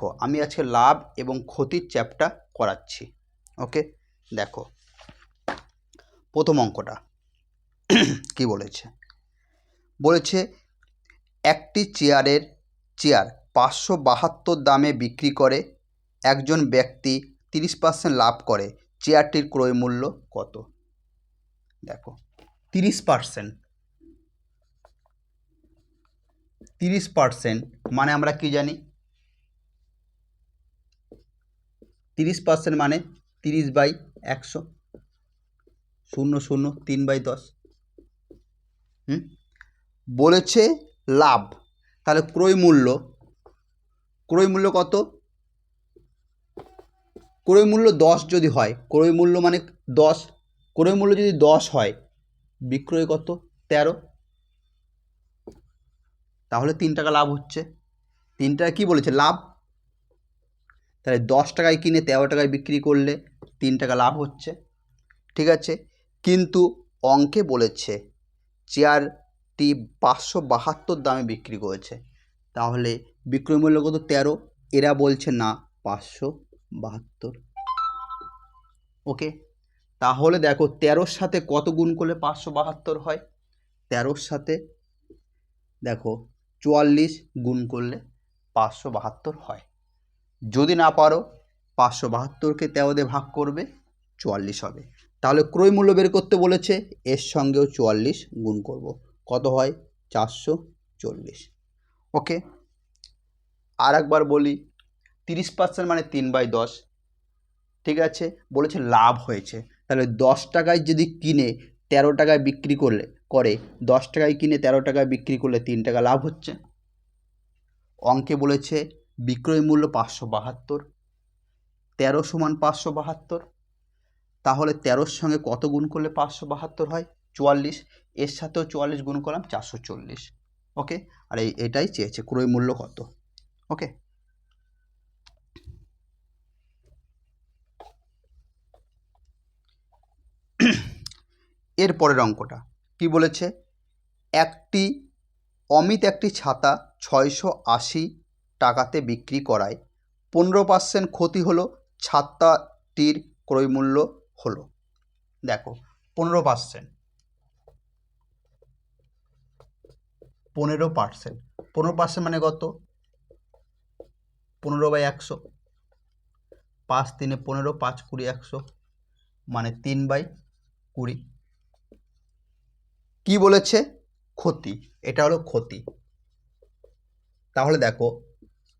দেখো, আমি আজকে লাভ এবং ক্ষতির চ্যাপ্টা করাচ্ছি। ওকে? দেখো। প্রথম অঙ্কটা। কি বলেছে? বলেছে, একটি চেয়ারের চেয়ার পাঁচশো বাহাত্তর দামে বিক্রি করে, একজন ব্যক্তি তিরিশ পার্সেন্ট লাভ করে, চেয়ারটির ক্রয় মূল্য কত? দেখো, তিরিশ পার্সেন্ট। তিরিশ পার্সেন্ট মানে আমরা কি জানি? তিরিশ পার্সেন্ট মানে তিরিশ বাই একশো। শূন্য শূন্য তিন বাই দশ। হুম? বলেছে লাভ। তাহলে ক্রয় মূল্য। ক্রয় মূল্য কত? ক্রয় মূল্য দশ যদি হয়, ক্রয় মূল্য মানে দশ। ক্রয় মূল্য যদি দশ হয়, বিক্রয় কত? তেরো। তাহলে তিন টাকা লাভ হচ্ছে। তিন টাকা কী বলেছে? লাভ। তাহলে দশ টাকায় কিনে তেরো টাকায় বিক্রি করলে তিন টাকা লাভ হচ্ছে, ঠিক আছে? কিন্তু অঙ্কে বলেছে চেয়ারটি পাঁচশো বাহাত্তর দামে বিক্রি করেছে। তাহলে বিক্রয় মূল্য কত? তেরো। এরা বলছে না, পাঁচশো বাহাত্তর। ওকে? তাহলে দেখো, তেরোর সাথে কত গুণ করলে পাঁচশো বাহাত্তর হয়? তেরোর সাথে দেখো, চুয়াল্লিশ গুণ করলে পাঁচশো বাহাত্তর হয়। যদি না পারো, পাঁচশো বাহাত্তরকে তেরো ভাগ করবে, চুয়াল্লিশ হবে। তাহলে ক্রয় মূল্য বের করতে বলেছে, এর সঙ্গেও চুয়াল্লিশ গুণ করব। কত হয়? চারশো চল্লিশ। ওকে? আর একবার বলি, তিরিশ পার্সেন্ট মানে তিন বাই দশ। ঠিক আছে? বলেছে লাভ হয়েছে। তাহলে দশ টাকায় যদি কিনে তেরো টাকায় বিক্রি করলে, করে দশ টাকায় কিনে তেরো টাকায় বিক্রি করলে তিন টাকা লাভ হচ্ছে। অঙ্কে বলেছে বিক্রয় মূল্য পাঁচশো বাহাত্তর, তেরো সমান পাঁচশো বাহাত্তর, তাহলে তেরোর সঙ্গে কত গুণ করলে পাঁচশো বাহাত্তর হয়? চুয়াল্লিশ, এর সাথেও চুয়াল্লিশ গুণ করলাম চারশো চল্লিশ। ওকে? আর এই এটাই চেয়েছে, ক্রয় মূল্য কত? ওকে? এর পরের অঙ্কটা, কি বলেছে? একটি অমিত একটি ছাতা ছয়শো আশি টাকাতে বিক্রি করায়। পনেরো পার্সেন্ট ক্ষতি হলো ছাতাটির ক্রয়মূল্য হলো। দেখো, পনেরো পার্সেন্ট। পনেরো পার্সেন্ট। পনেরো পার্সেন্ট মানে কত? পনেরো বাই একশো। পাঁচ তিনে পনেরো, পাঁচ কুড়ি একশো মানে তিন বাই কুড়ি। কি বলেছে? ক্ষতি। এটা হলো ক্ষতি। তাহলে দেখো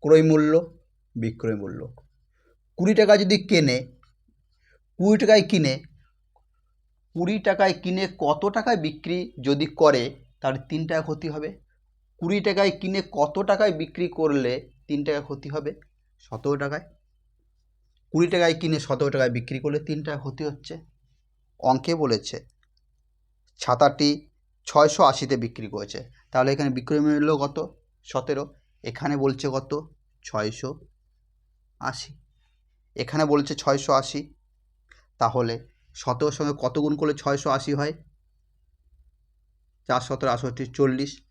ক্রয় মূল্য, বিক্রয় মূল্য। কুড়ি টাকা যদি কেনে, কুড়ি টাকায় কিনে, কুড়ি টাকায় কিনে কত টাকায় বিক্রি যদি করে তাহলে তিন টাকা ক্ষতি হবে। কুড়ি টাকায় কিনে কত টাকায় বিক্রি করলে তিন টাকা ক্ষতি হবে? সতেরো টাকায়। কুড়ি টাকায় কিনে সতেরো টাকায় বিক্রি করলে তিন টাকা ক্ষতি হচ্ছে। অঙ্কে বলেছে, ছাতাটি ছয়শো আশিতে বিক্রি করেছে। তাহলে এখানে বিক্রয় মূল্য কত? সতেরো। এখানে বলছে কত? ছয়শো আশি। এখানে বলছে ছয়শো আশি। তাহলে সতেরোর সঙ্গে কত গুণ করলে ছয়শো আশি হয়? চার সতেরো আষট্টি চল্লিশ।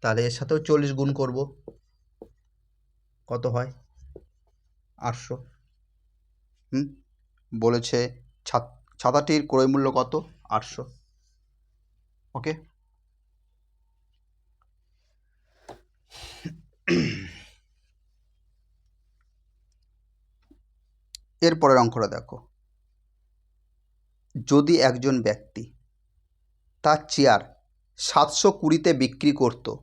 তাহলে এর সাথেও চল্লিশ গুণ করব। কত হয়? আটশো। হুম? বলেছে ছাত- ছাতাটির ক্রয় মূল্য কত? আটশো। ওকে? এরপরের অঙ্কটা দেখো। যদি একজন ব্যক্তি তার চেয়ার সাতশো কুড়িতে বিক্রি করত,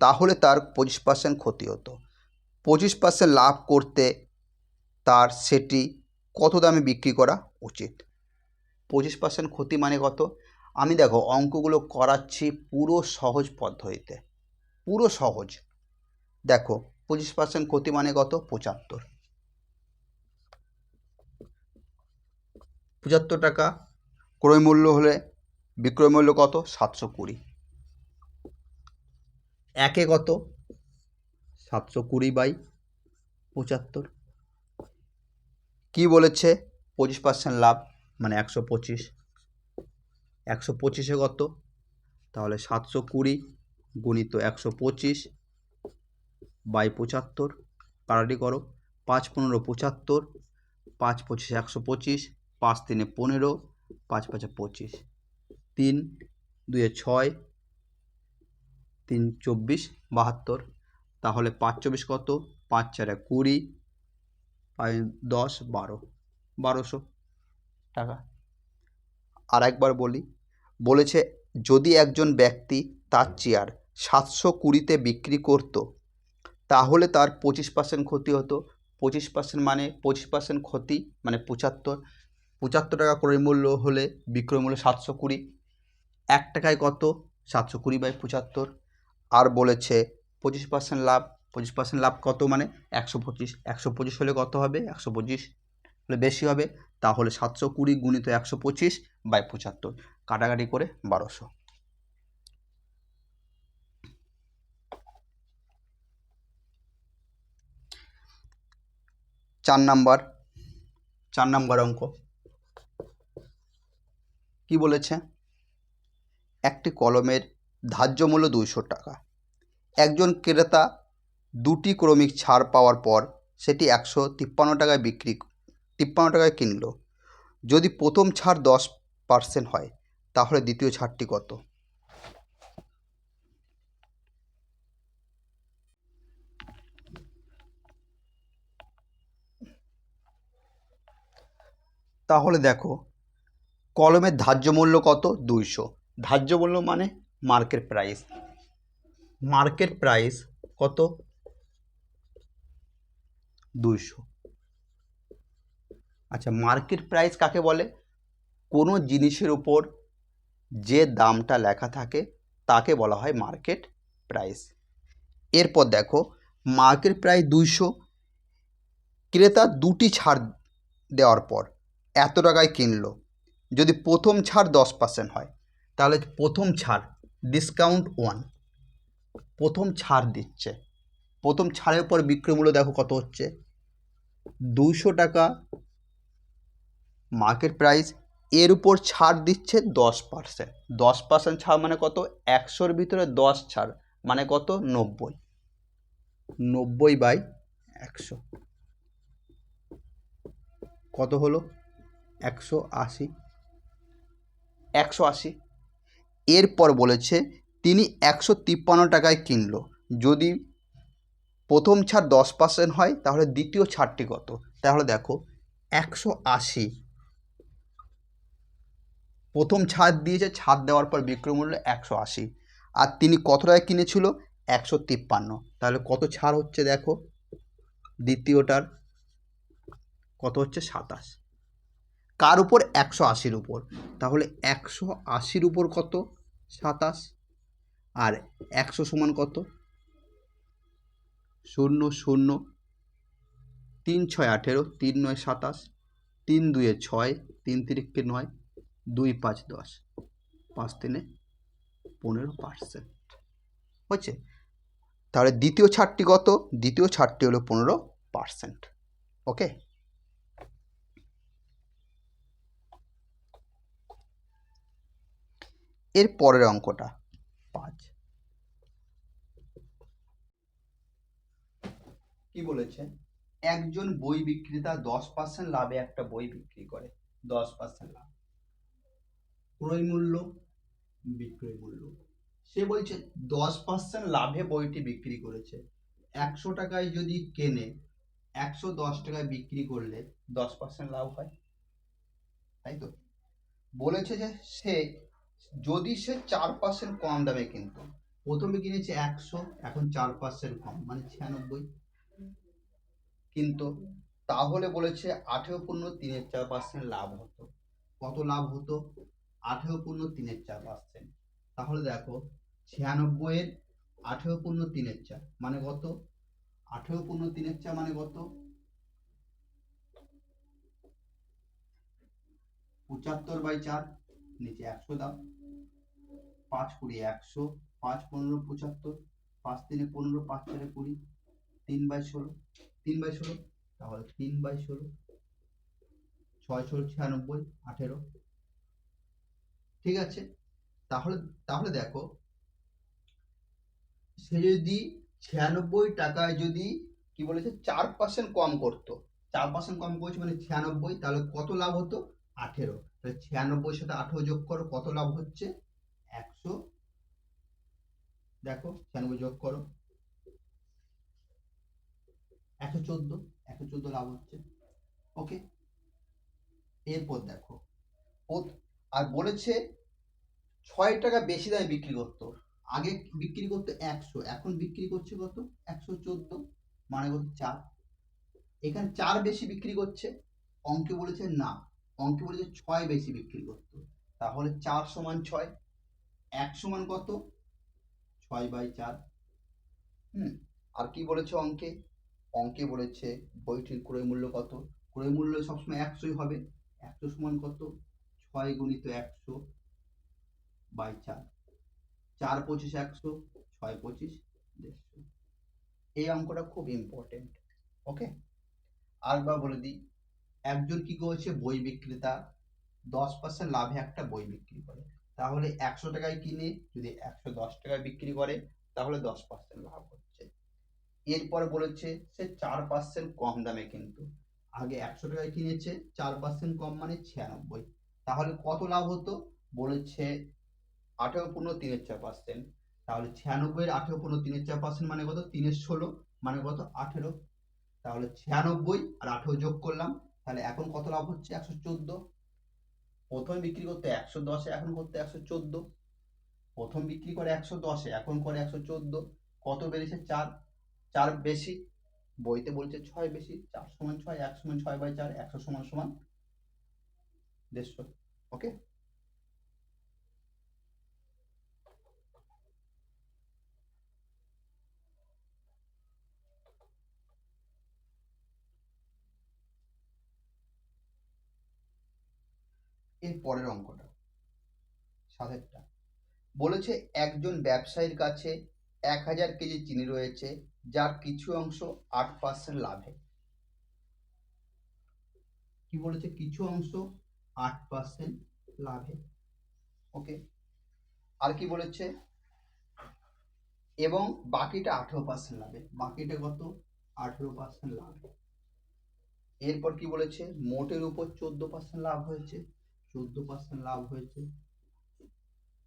তাহলে তার পঁচিশ পার্সেন্ট ক্ষতি হতো। পঁচিশ পার্সেন্ট লাভ করতে তার সেটি কত দামে বিক্রি করা উচিত? পঁচিশ পার্সেন্ট ক্ষতি মানে কত? আমি দেখো, অঙ্কগুলো করাচ্ছি পুরো সহজ পদ্ধতিতে। পুরো সহজ। দেখো, পঁচিশ পার্সেন্ট ক্ষতি মানে কত? পঁচাত্তর। পঁচাত্তর টাকা, ক্রয় মূল্য হলে বিক্রয় মূল্য কত? সাতশো কুড়ি। একে কত? সাতশো কুড়ি বাই পঁচাত্তর। কী বলেছে? পঁচিশ পার্সেন্ট লাভ মানে একশো পঁচিশ। একশো পঁচিশে কত? তাহলে সাতশো কুড়ি গুণিত একশো পঁচিশ বাই পঁচাত্তর কারাটি করো। পাঁচ পনেরো পঁচাত্তর, পাঁচ পঁচিশ একশো পঁচিশ, পাঁচ তিনে পনেরো, পাঁচ পাঁচে পঁচিশ। তিন দুয়ে ছয়, তিন চব্বিশ বাহাত্তর। তাহলে পাঁচ চব্বিশ কত? পাঁচ চারে কুড়ি দশ বারো। বারোশো টাকা। আর একবার বলি, বলেছে, যদি একজন ব্যক্তি তার চেয়ার সাতশো কুড়িতে বিক্রি করতো তাহলে তার পঁচিশ পার্সেন্ট ক্ষতি হতো। পঁচিশ পার্সেন্ট মানে পঁচিশ পার্সেন্ট ক্ষতি মানে পঁচাত্তর। পঁচাত্তর টাকা ক্রয় মূল্য হলে বিক্রয় মূল্য সাতশো কুড়ি। এক টাকায় কত? সাতশো কুড়ি বাই পঁচাত্তর। আর বলেছে পঁচিশ পার্সেন্ট লাভ। পঁচিশ পার্সেন্ট লাভ কত মানে? একশো পঁচিশ। একশো পঁচিশ হলে কত হবে? একশো পঁচিশ হলে বেশি হবে। তাহলে সাতশো কুড়ি গুণিত একশো পঁচিশ বাই পঁচাত্তর। কাটাকাটি করে বারোশো। চার নাম্বার চার নাম্বার অঙ্ক। কি বলেছে? একটি কলমের ধার্য মূল্য দুইশো টাকা। একজন ক্রেতা দুটি ক্রমিক ছাড় পাওয়ার পর সেটি একশো তিপ্পান্ন টাকায় বিক্রি, তিপ্পান্ন টাকায় কিনলো। যদি প্রথম ছাড় দশ পার্সেন্ট হয়, তাহলে দ্বিতীয় ছাড়টি কত? তাহলে দেখো, কলমের ধার্য মূল্য কত? দুইশো। ধার্য মূল্য মানে মার্কেট প্রাইস। মার্কেট প্রাইস কত? দুইশো। আচ্ছা মার্কেট প্রাইস কাকে বলে? কোনো জিনিসের উপর যে দামটা লেখা থাকে, তাকে বলা হয় মার্কেট প্রাইস। এরপর দেখো মার্কেট প্রাইস দুইশো। ক্রেতা দুটি ছাড় দেওয়ার পর এত টাকায় কিনলো। যদি প্রথম ছাড় দশ পার্সেন্ট হয়, তাহলে প্রথম ছাড় ডিসকাউন্ট ওয়ান প্রথম ছাড় দিচ্ছে। প্রথম ছাড়ের পর বিক্রয় মূল্য দেখো কত হচ্ছে? দুশো টাকা। মার্কেট প্রাইস এর উপর ছাড় দিচ্ছে দশ পার্সেন্ট দশ পার্সেন্ট ছাড় মানে কত? একশোর ভিতরে দশ ছাড় মানে কত? নব্বই। নব্বই বাই একশো। কত হলো? একশো আশি। একশো আশি। এরপর বলেছে, তিনি একশো তিপ্পান্ন টাকায় কিনলো। যদি প্রথম ছাড় দশ পার্সেন্ট হয়, তাহলে দ্বিতীয় ছাড়টি কত? তাহলে দেখো, একশো আশি। প্রথম ছাড় দিয়েছে, ছাড় দেওয়ার পর বিক্রয় মূল্য একশো আশি। আর তিনি কত টাকায় কিনেছিল? একশো তিপ্পান্ন। তাহলে কত ছাড় হচ্ছে দেখো? দ্বিতীয়টার কত হচ্ছে? সাতাশ। কার উপর? একশো আশির উপর। তাহলে একশো আশির উপর কত? সাতাশ। আর একশো সমান কত? শূন্য শূন্য। তিন ছয় আঠেরো, তিন নয় সাতাশ, তিন দুয়ে ছয়, তিন তিরিখকে নয়, দুই পাঁচ দশ। পাঁচ তিনে পনেরো পার্সেন্ট। হচ্ছে তাহলে দ্বিতীয় ছাড়টি কত? দ্বিতীয় ছাড়টি হলো পনেরো পার্সেন্ট। ওকে? এর পরের অঙ্কটা। পাঁচ। কি বলেছে? একজন বই বিক্রেতা দশ পার্সেন্ট লাভে একটা বই বিক্রি করে। দশ পার্সেন্ট লাভ। ক্রয় মূল্য বিক্রয় মূল্য। সে বলছে দশ পার্সেন্ট লাভে বইটি বিক্রি করেছে। একশো টাকায় যদি কেনে একশো দশ টাকায় বিক্রি করলে দশ পার্সেন্ট লাভ হয়। তাই তো? বলেছে যে সে যদি সে চার পার্সেন্ট কম দামে কিনতো, প্রথমে কিনেছে একশো, এখন চার পার্সেন্ট কম মানে ছিয়ানব্বই। কিন্তু তাহলে বলেছে আঠেরো পূর্ণ তিনের চার পার্সেন্ট লাভ হতো। কত লাভ হতো? আঠেরো পূর্ণ তিনের চার পার্সেন্ট তাহলে দেখো ছিয়ানব্বইয়ের আঠেরো পূর্ণ তিনের চার মানে কত? আঠেরো পূর্ণ তিনের চার মানে কত? পঁচাত্তর বাই চার, নিচে একশো দাও। পাঁচ কুড়ি, একশো, পাঁচ পনেরো, পঁচাত্তর, পাঁচ তিনে পনেরো, পাঁচ চারে কুড়ি, তিন বাই ষোলো, তিন বাই ষোলো, তাহলে তিন বাই ষোলো, ছয় ষোলো, ছিয়ানব্বই, আঠেরো। ঠিক আছে? তাহলে তাহলে দেখো, সে যদি ছিয়ানব্বই টাকায় যদি, কি বলেছে, চার পার্সেন্ট কম করতো। চার পার্সেন্ট কম করেছে মানে ছিয়ানব্বই, তাহলে কত লাভ হতো? আঠেরো। তাহলে ছিয়ানব্বই সাথে আঠেরো যোগ করো, কত লাভ হচ্ছে? একশো দেখো ছিয়ানব্বই যোগ করো। একশো চোদ্দ একশো চোদ্দ লাভ হচ্ছে। ওকে এরপর দেখো আর বলেছে ছয় টাকা বেশি দামে বিক্রি করতো। আগে বিক্রি করতো একশো, এখন বিক্রি করছে কত? একশো চোদ্দ মানে কত চার। এখানে চার বেশি বিক্রি করছে, অঙ্কে বলেছে না। অঙ্কে বলেছে ছয় বেশি বিক্রি করতো। তাহলে চার সমান ছয় এক সমান কত? ছয় বাই চার। হুম, আর কি বলেছে অঙ্কে? অঙ্কে বলেছে বইটির ক্রয় মূল্য কত? ক্রয় মূল্য সবসময় একশোই হবে। একশো সমান কত? ছয় গুণিত একশো বাই চার। চার পঁচিশ একশো, ছয় পঁচিশ দেড়শো। এই অঙ্কটা খুব ইম্পর্টেন্ট ওকে আরেকবার বলে দিই, একজন কি করেছে? বই বিক্রেতা। দশ পার্সেন্ট লাভে একটা বই বিক্রি করে। তাহলে একশো টাকায় কিনে যদি একশো দশ টাকায় বিক্রি করে, তাহলে দশ পার্সেন্ট লাভ হচ্ছে। এরপরে বলেছে সে চার পার্সেন্ট কম দামে কিন্তু। আগে একশো টাকায় কিনেছে, চার পার্সেন্ট কম মানে ছিয়ানব্বই। তাহলে কত লাভ হতো? বলেছে আঠেরো পূর্ণ তিনের চার পার্সেন্ট তাহলে ছিয়ানব্বই আঠেরো পূর্ণ তিনের চার পার্সেন্ট মানে কত? তিনের ষোলো মানে কত? আঠেরো। তাহলে ছিয়ানব্বই আর আঠেরো যোগ করলাম, তাহলে এখন কত লাভ হচ্ছে? একশো চোদ্দ। প্রথমে বিক্রি করতে একশো দশে, এখন করতে একশো চোদ্দ। প্রথম বিক্রি করে একশো দশে, এখন করে একশো চোদ্দ। কত বেড়েছে? চার। চার বেশি। বইতে বলছে ছয় বেশি। চার সমান ছয়, এক সমান ছয় বাই চার, একশো সমান সমান দেড়শো। ওকে এর পরের অঙ্কটা, সাতেরটা। বলেছে একজন ব্যবসায়ীর কাছে এক হাজার কেজি চিনি রয়েছে, যার কিছু অংশ আট পার্সেন্ট লাভে। কি বলেছে? কিছু অংশ আট পার্সেন্ট লাভে। ওকে। আর কি বলেছে? এবং বাকিটা আঠেরো পার্সেন্ট লাভে। বাকিটা কত? আঠেরো পার্সেন্ট লাভ। এরপর কি বলেছে? মোটের উপর চোদ্দ পার্সেন্ট লাভ হয়েছে। চোদ্দ পার্সেন্ট লাভ হয়েছে।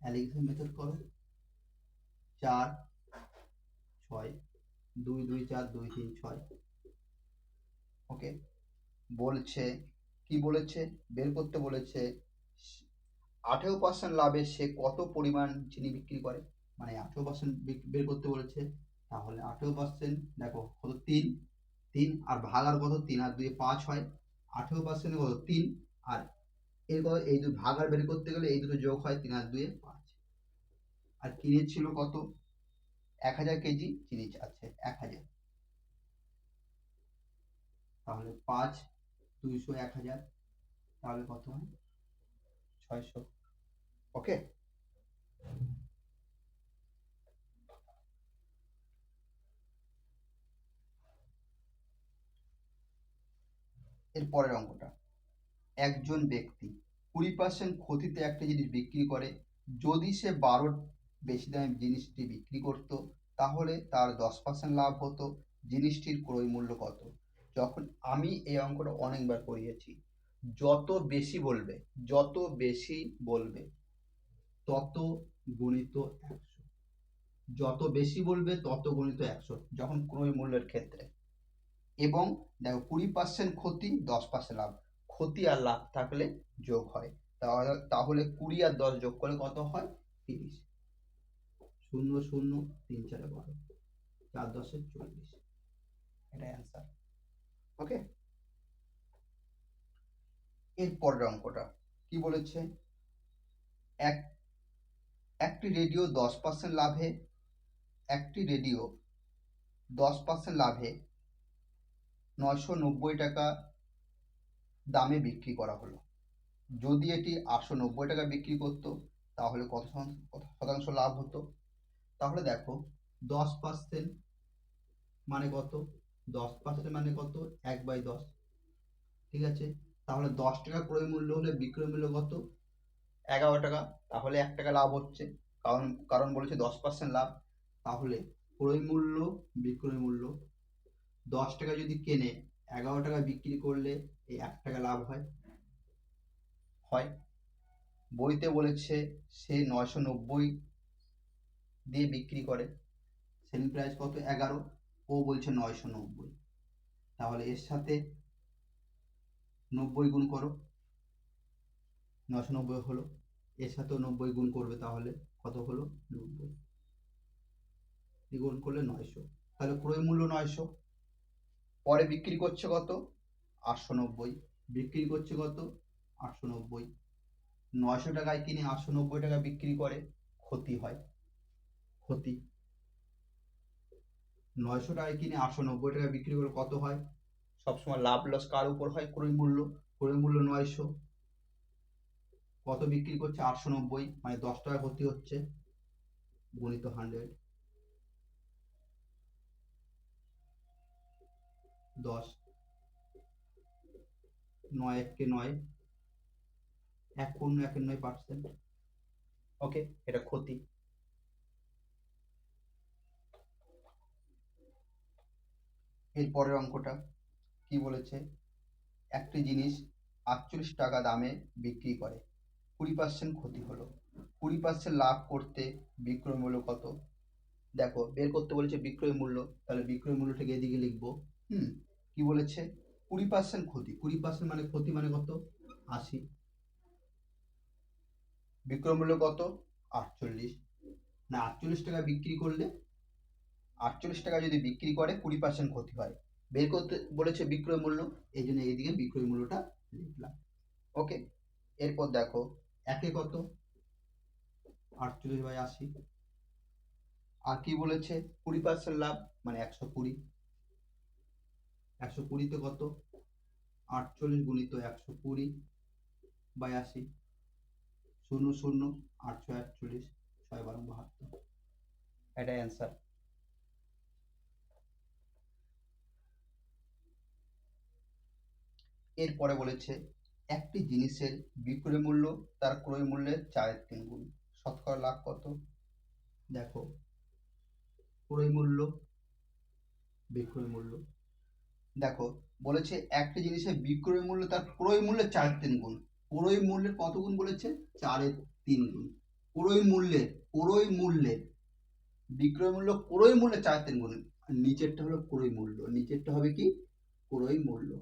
অ্যালিগেশন মেথড করো। চার, ছয়, দুই দুই, চার, দুই, তিন, ছয়। ওকে বলছে, কি বলেছে? বের করতে বলেছে, আঠেরো পার্সেন্ট লাভে সে কত পরিমাণ চিনি বিক্রি করে? মানে আঠেরো পার্সেন্ট বের করতে বলেছে, তাহলে আঠেরো পার্সেন্ট দেখো কত তিন তিন আর ভাগ আর কত? তিন আর দুই পাঁচ হয়। আঠেরো পার্সেন্ট কত? তিন। আর এরপর এই দুই ভাগ আর বের করতে গেলে এই দুটো যোগ হয় তিন আর দুয়ে পাঁচ। আর কিনে ছিল কত? এক হাজার কেজি চিনি আছে, এক হাজার। তাহলে পাঁচ দুইশো এক হাজার, তাহলে কত হয়? ছয়শো। ওকে? এর পরের অঙ্কটা। একজন ব্যক্তি কুড়ি পার্সেন্ট ক্ষতিতে একটা জিনিস বিক্রি করে, যদি সে বারো বেশি দামে জিনিসটি বিক্রি করত, তাহলে তার দশ পার্সেন্ট লাভ হতো। জিনিসটির ক্রয় মূল্য কত? যখন আমি এই অঙ্কটা অনেকবার করিয়েছি, যত বেশি বলবে, যত বেশি বলবে, তত গুণিত একশো। যত বেশি বলবে, তত গুণিত একশো, যখন ক্রয় মূল্যের ক্ষেত্রে। এবং দেখো কুড়ি পার্সেন্ট ক্ষতি, দশ পার্সেন্ট লাভ। ক্ষতি আর লাভ থাকলে যোগ হয়। তাহলে তাহলে কুড়ি আর দশ যোগ করলে কত হয়? তিরিশ। শূন্য শূন্য, তিন, চারে বারো। চার, দশে চল্লিশ। এটাই অ্যান্সার ওকে এর পরের অঙ্কটা কি বলেছে? এক, একটি রেডিও দশ পার্সেন্ট লাভে, একটি রেডিও দশ পার্সেন্ট লাভে নয়শো নব্বই টাকা দামে বিক্রি করা হলো। যদি এটি আটশো নব্বই টাকা বিক্রি করতো, তাহলে কত শতাংশ লাভ হতো? তাহলে দেখো, দশ পার্সেন্ট মানে কত? দশ পার্সেন্ট মানে কত? এক বাই দশ। ঠিক আছে? তাহলে দশ টাকা ক্রয় মূল্য হলে বিক্রয় মূল্য কত? এগারো টাকা। তাহলে এক টাকা লাভ হচ্ছে। কারণ কারণ বলেছে দশ পার্সেন্ট লাভ। তাহলে ক্রয় মূল্য, বিক্রয় মূল্য। দশ টাকা যদি কেনে, এগারো টাকা বিক্রি করলে এই এক টাকা লাভ হয়। হয়। বইতে বলেছে, সে নয়শো নব্বই দিয়ে বিক্রি করে। সেলিং প্রাইস কত? এগারো। ও বলছে নয়শো নব্বই। তাহলে এর সাথে নব্বই গুণ করো। নশো নব্বই হলো। এর সাথেও নব্বই গুণ করবে তাহলে কত হলো? নব্বই। গুণ করলে নয়শো। তাহলে ক্রয় মূল্য নয়শো। পরে বিক্রি করছে কত? আটশো নব্বই। বিক্রি করছে কত? আটশো নব্বই। নয়শো টাকায় কিনে আটশো নব্বই টাকা বিক্রি করে, ক্ষতি হয়। ক্ষতি। নয়শো টাকায় কিনে আটশো নব্বই টাকা বিক্রি করে কত হয়? সবসময় লাভ লস কার উপর হয়? ক্রয় মূল্য। ক্রয় মূল্য নয়শো। কত বিক্রি করছে? আটশো নব্বই। মানে দশ টাকা ক্ষতি হচ্ছে। গণিত হান্ড্রেড দশ। নয় এককে নয়, এক পূর্ণ নয় পার্সেন্ট ওকে এটা ক্ষতি। এর পরের অঙ্কটা কি বলেছে? একটি জিনিস আটচল্লিশ টাকা দামে বিক্রি করে, কুড়ি পার্সেন্ট ক্ষতি হলো। কুড়ি পার্সেন্ট লাভ করতে বিক্রয় মূল্য কত? দেখো, বের করতে বলেছে বিক্রয় মূল্য, তাহলে বিক্রয় মূল্যটাকে এদিকে লিখব। হুম, কি বলেছে? কুড়ি পার্সেন্ট ক্ষতি। কুড়ি পার্সেন্ট মানে ক্ষতি মানে কত? আশি। বিক্রয় মূল্য কত? আটচল্লিশ। না, আটচল্লিশ টাকা বিক্রি করলে, আটচল্লিশ টাকা যদি বিক্রি করে, কুড়ি পার্সেন্ট ক্ষতি হয়। বের করতে বলেছে বিক্রয় মূল্য, এই জন্য এইদিকে বিক্রয় মূল্যটা লিখলাম। ওকে, এরপর দেখো, একে কত? আটচল্লিশ বাই আশি। আর কি বলেছে? কুড়ি পার্সেন্ট লাভ মানে একশো কুড়ি। একশো কুড়িতে কত? আটচল্লিশ গুণিত একশো কুড়ি বাই আশি শূন্য শূন্য আটশো আটচল্লিশ ছয় বারো বাহাত্তর। এটাই অ্যান্সার এরপরে বলেছে, একটি জিনিসের বিক্রয় মূল্য তার ক্রয় মূল্যের চারের তিন গুণ। শতকরা লাভ কত? দেখো, ক্রয় মূল্য, বিক্রয় মূল্য দেখো, বলেছে একটা জিনিসের বিক্রয় মূল্য, তার ক্রয় মূল্যের চার তিন গুণ। ক্রয় মূল্যের কত গুণ বলেছে? চারের তিন গুণ। ক্রয় মূল্যের ক্রয় মূল্যের বিক্রয় মূল্য, ক্রয় মূল্যে চার তিন গুণ। নিচেরটা হলো ক্রয় মূল্য। নিচেরটা হবে কি? ক্রয় মূল্য।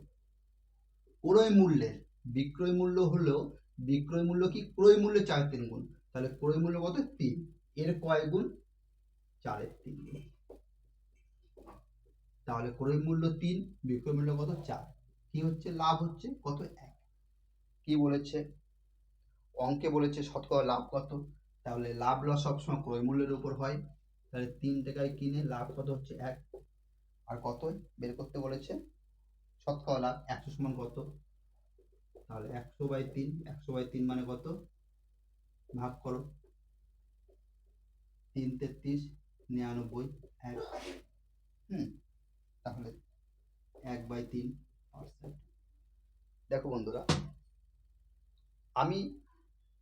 ক্রয় মূল্যের বিক্রয় মূল্য হলো, বিক্রয় মূল্য কি? ক্রয় মূল্য চার তিন গুণ। তাহলে ক্রয় মূল্য কত? তিন। এর কয় গুণ? চারের তিন গুণ। তাহলে ক্রয় মূল্য তিন, বিক্রয় মূল্য কত চার? কি হচ্ছে? লাভ হচ্ছে কত? এক। কি বলেছে? অঙ্কে বলেছে শতকরা লাভ কত? তাহলে লাভ লস সবসময় ক্রয় মূল্যের উপর হয়। তাহলে তিন টাকায় কিনে লাভ কত হচ্ছে? এক। আর কত? বের করতে বলেছে শতকরা লাভ একশো সমান কত? তাহলে একশো বাই তিন, একশো বাই তিন মানে কত? ভাগ করো। তিন তেত্রিশ নিরানব্বই, এক। হুম। তাহলে এক বাই তিন পার্সেন্ট। দেখো বন্ধুরা, আমি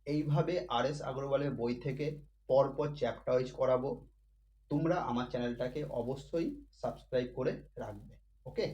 এইভাবে আর এস আগরওয়ালের বই থেকে পরপর চ্যাপ্টার ওয়াইজ করাবো। তোমরা আমার চ্যানেলটাকে অবশ্যই সাবস্ক্রাইব করে রাখবে, ওকে?